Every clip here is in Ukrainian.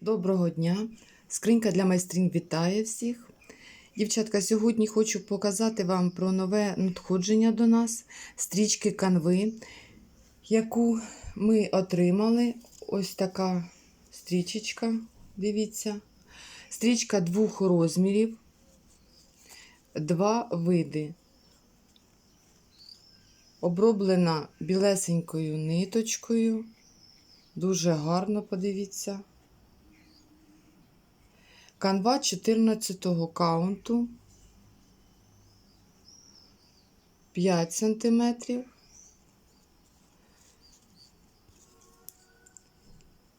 Доброго дня! Скринька для майстринь вітає всіх. Дівчатка, сьогодні хочу показати вам про нове надходження до нас стрічки канви, яку ми отримали. Ось така стрічечка. Дивіться. Стрічка двох розмірів, два види. Оброблена білесенькою ниточкою. Дуже гарно подивіться. Канва 14 каунту 5 см.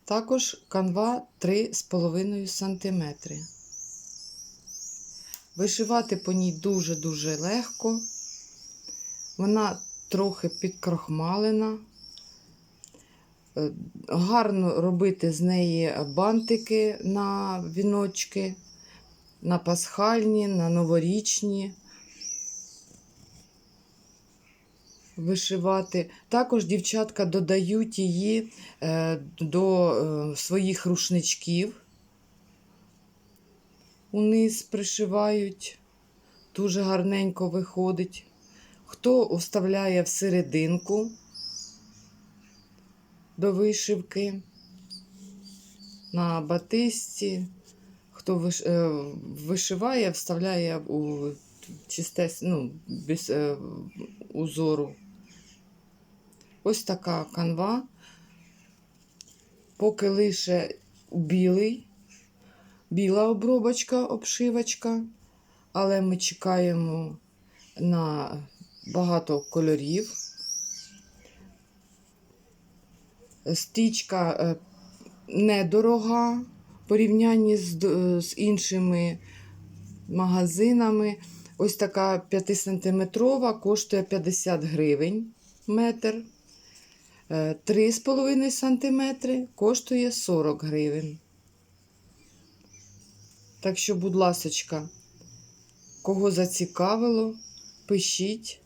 Також канва 3,5 см. Вишивати по ній дуже-дуже легко. Вона трохи підкрахмалена. Гарно робити з неї бантики на віночки, на пасхальні, на новорічні. Вишивати. Також дівчатка додають її е, до е, своїх рушничків. Униз пришивають, дуже гарненько виходить. Хто вставляє в серединку до вишивки на батисті. Хто е, вишиває, вставляє у чисте ну, без е, узору. Ось така канва. Поки лише білий, біла обробочка, обшивочка, але ми чекаємо на багато кольорів. Стічка е, недорога в порівнянні з, з іншими магазинами. Ось така 5-сантиметрова коштує 50 гривень метр. Е, 3,5 сантиметри коштує 40 гривень. Так що, будь ласочка, кого зацікавило, пишіть.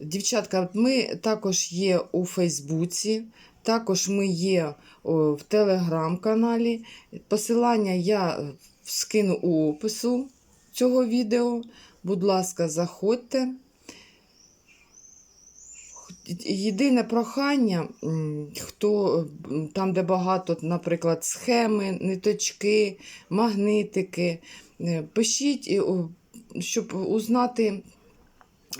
Дівчатка, ми також є у Фейсбуці, також ми є в телеграм-каналі. Посилання я скину у опису цього відео. Будь ласка, заходьте. Єдине прохання, хто там, де багато, наприклад, схеми, ниточки, магнитики, е, пишіть, щоб узнати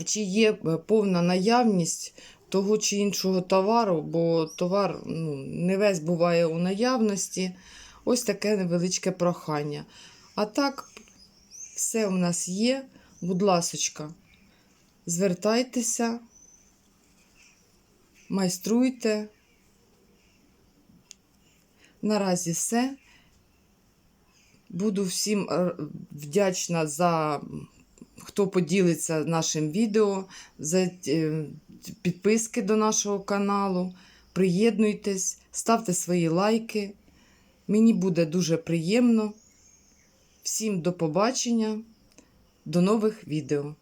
чи є е, повна наявність того чи іншого товару, бо товар ну, не весь буває у наявності. Ось таке невеличке прохання. А так, все у нас є. Будь ласочка, звертайтеся, майструйте. Наразі все. Буду всім е, вдячна за хто поділиться нашим відео, за е, підписки до нашого каналу. Приєднуйтесь, ставте свої лайки. Мені буде дуже приємно. Всім до побачення, до нових відео.